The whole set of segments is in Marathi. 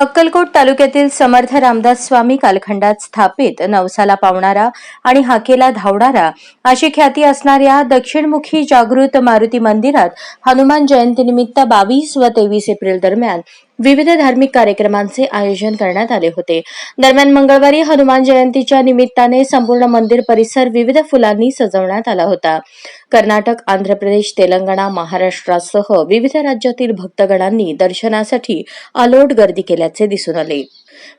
अक्कलकोट तालुक्यातील समर्थ रामदास स्वामी कालखंडात स्थापित नवसाला पावणारा आणि हाकेला धावणारा अशी ख्याती असणाऱ्या दक्षिणमुखी जागृत मारुती मंदिरात हनुमान जयंतीनिमित्त बावीस व तेवीस एप्रिल दरम्यान विविध धार्मिक कार्यक्रमांचे आयोजन करण्यात आले होते. दरम्यान मंगळवारी हनुमान जयंतीच्या निमित्ताने संपूर्ण मंदिर परिसर विविध फुलांनी सजवण्यात आला होता. कर्नाटक आंध्र प्रदेश तेलंगणा महाराष्ट्रासह विविध राज्यातील भक्तगणांनी दर्शनासाठी अलोट गर्दी केल्याचे दिसून आले.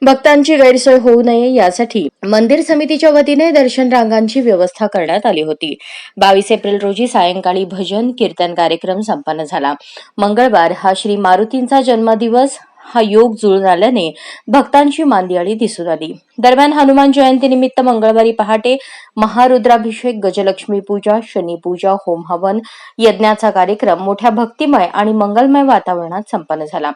भक्तांची गैरसोय होऊ नये यासाठी मंदिर समितीच्या वतीने दर्शन रांगांची व्यवस्था करण्यात आली होती. बावीस एप्रिल रोजी सायंकाळी भजन कीर्तन कार्यक्रम संपन्न झाला. मंगळवार हा श्री मारुतींचा जन्मदिवस. हा योग जुळून आल्याने भक्तांची मांदियाळी दिसून आली. दरम्यान हनुमान जयंतीनिमित्त मंगळवारी पहाटे महारुद्राभिषेक गजलक्ष्मी पूजा शनीपूजा होम हवन यज्ञाचा कार्यक्रम मोठ्या भक्तिमय आणि मंगलमय वातावरणात संपन्न झाला.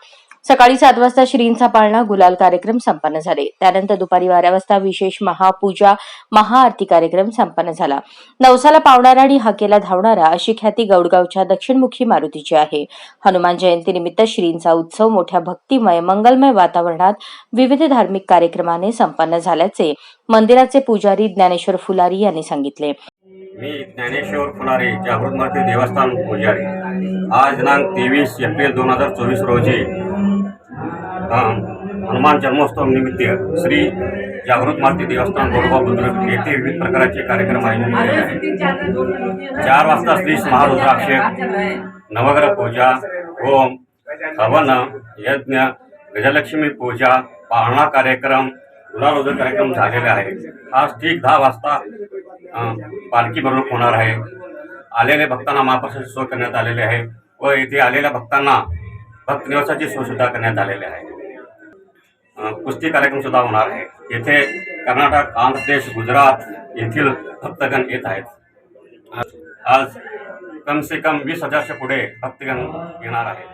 सकाळी सात वाजता श्रींचा पाळणा गुलाल कार्यक्रम संपन्न झाले. त्यानंतर दुपारी बारा वाजता विशेष महापूजा महाआरती कार्यक्रम संपन्न झाला. नवसाला पावणारा आणि हाकेला धावणारा अशी ख्याती गौडगावच्या दक्षिणमुखी मारुतीची आहे. हनुमान जयंतीनिमित्त श्रींचा उत्सव मोठ्या भक्तिमय मंगलमय वातावरणात विविध धार्मिक कार्यक्रमाने संपन्न झाल्याचे मंदिराचे पुजारी ज्ञानेश्वर फुलारी यांनी सांगितले. मी ज्ञानेश्वर फुलारे जागृत देवस्थान पुजारी. आज दिनांक तेवीस एप्रिल दोन हजार चोवीस रोजी हनुमान जन्मोत्सव निमित्त श्री जागृत मारुती देवस्थान गोडगाव बुद्रुक येथे विविध प्रकारचे कार्यक्रम आयोजित केले आहेत. चार वाजता श्री महारुद्राभिषेक नवग्रह पूजा होम हवन यज्ञ गजलक्ष्मी पूजा पाळणा कार्यक्रम गुलालोदर कार्यक्रम झालेले आहे आज ठीक दहा वाजता पालखी बरोबर होणार आहे. आलेल्या भक्तांना महाप्रसाद सोय करण्यात आलेले आहे व इथे आलेल्या भक्तांना भक्त निवासाची सोय सुद्धा करण्यात आलेली आहे. कुस्ती कार्यक्रम सुद्धा होणार आहे. येथे कर्नाटक आंध्र प्रदेश गुजरात येथील भक्तगण येत आहेत. आज आज कम से कम वीस हजारच्या पुढे भक्तगण येणार आहेत.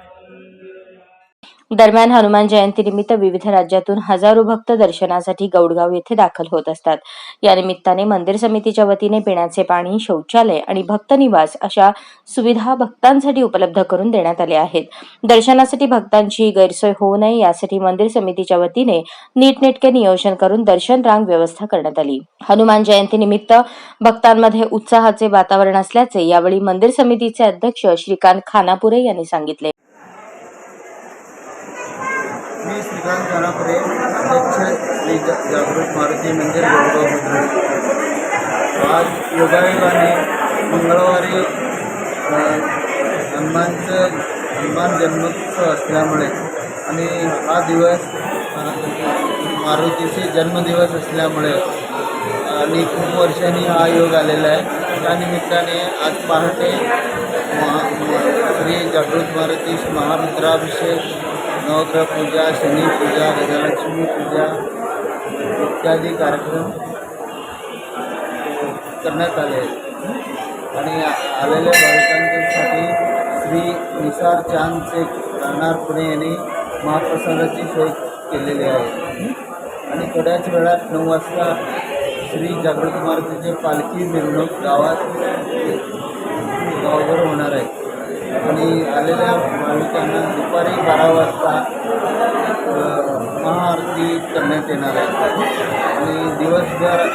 दरम्यान हनुमान जयंतीनिमित्त विविध राज्यातून हजारो भक्त दर्शनासाठी गौडगाव येथे दाखल होत असतात. या निमित्ताने मंदिर समितीच्या वतीने पिण्याचे पाणी शौचालय आणि भक्त निवास अशा सुविधा भक्तांसाठी उपलब्ध करून देण्यात आल्या आहेत. दर्शनासाठी भक्तांची गैरसोय होऊ नये यासाठी मंदिर समितीच्या वतीने नीटनेटके नियोजन करून दर्शन रांग व्यवस्था करण्यात आली. हनुमान जयंतीनिमित्त भक्तांमध्ये उत्साहाचे वातावरण असल्याचे यावेळी मंदिर समितीचे अध्यक्ष श्रीकांत खानापुरे यांनी सांगितले मी श्रीकांत खानापुरे अध्यक्ष श्री जागृत मारुती मंदिर गोडगाव बुद्रुक आज योगायोगाने मंगळवारी हनुमानचं हनुमान जन्मोत्सव असल्यामुळे आणि हा दिवस मारुतीचे जन्मदिवस असल्यामुळे आणि खूप वर्षांनी हा योग आलेला आहे. त्या निमित्ताने आज पहाटे महा श्री जागृत मारुती महामित्राभिषेक नवग्रह पूजा शनी पूजा गजलक्ष्मी पूजा इत्यादी कार्यक्रम करण्यात आले आहेत. आणि आलेल्या भाविकांसाठी श्री निसार चांद शेख राहणार पुणे यांनी महाप्रसादाची सोय केलेली आहे. आणि थोड्याच वेळात नऊ वाजता श्री जागृत मारुतीचे पालखी मिरवणूक गावात गावावर होणार आहे. आणि आलेल्या भाविकांना दुपारी बारा वाजता महाआरती करण्यात येणार आहे. आणि दिवसभर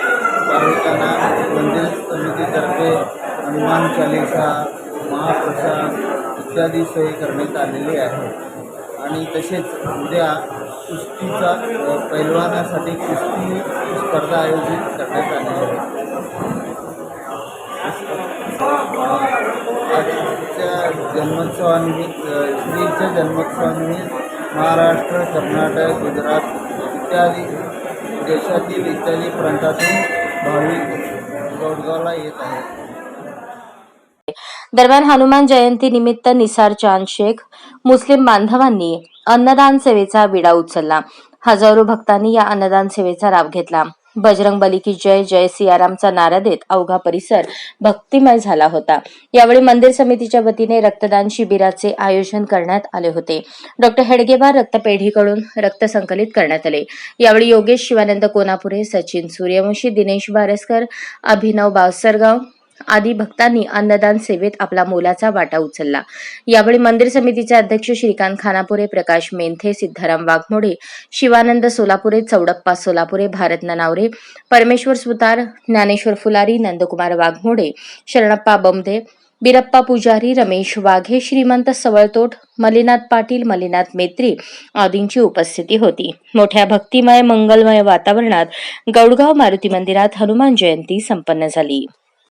भाविकांना मंदिर समितीतर्फे हनुमान चालिसा महाप्रसाद इत्यादी सोय करण्यात आलेली आहे. आणि तसेच उद्या कुस्तीचा पैलवानासाठी कुस्ती स्पर्धा आयोजित करण्यात आलेली आहे. आजच्या जन्मोत्सवानिमित्त श्रीच्या जन्मोत्सवानिमित्त महाराष्ट्र कर्नाटक गुजरात इत्यादी देशातील इत्यादी प्रांतातून भाविक गौडगावला येत आहेत. दरम्यान हनुमान जयंती निमित्त निसार चांद शेख मुस्लिम बांधवांनी अन्नदान सेवेचा विडा उचलला. हजारो भक्तांनी या अन्नदान सेवेचा लाभ घेतला. बजरंग बली की जय जय सियारामचा नारा देत अवघा परिसर भक्तिमय झाला होता. यावेळी मंदिर समितीच्या वतीने रक्तदान शिबिराचे आयोजन करण्यात आले होते. डॉक्टर हेडगेवार रक्तपेढीकडून रक्त संकलित करण्यात आले. यावेळी योगेश शिवानंद कोनापुरे सचिन सूर्यवंशी दिनेश बारसकर अभिनव बावसरगाव आदी भक्तांनी अन्नदान सेवेत आपला मोलाचा वाटा उचलला. यावेळी मंदिर समितीचे अध्यक्ष श्रीकांत खानापुरे प्रकाश मेंथे सिद्धाराम वाघमोडे शिवानंद सोलापुरे चौडप्पा सोलापुरे भारत ननावरे परमेश्वर सुतार ज्ञानेश्वर फुलारी नंदकुमार वाघमोडे शरणप्पा बमदे बिरप्पा पुजारी रमेश वाघे श्रीमंत सवळतोट मलिनाथ पाटील मलिनाथ मेत्री आदींची उपस्थिती होती. मोठ्या भक्तिमय मंगलमय वातावरणात गौडगाव मारुती मंदिरात हनुमान जयंती संपन्न झाली.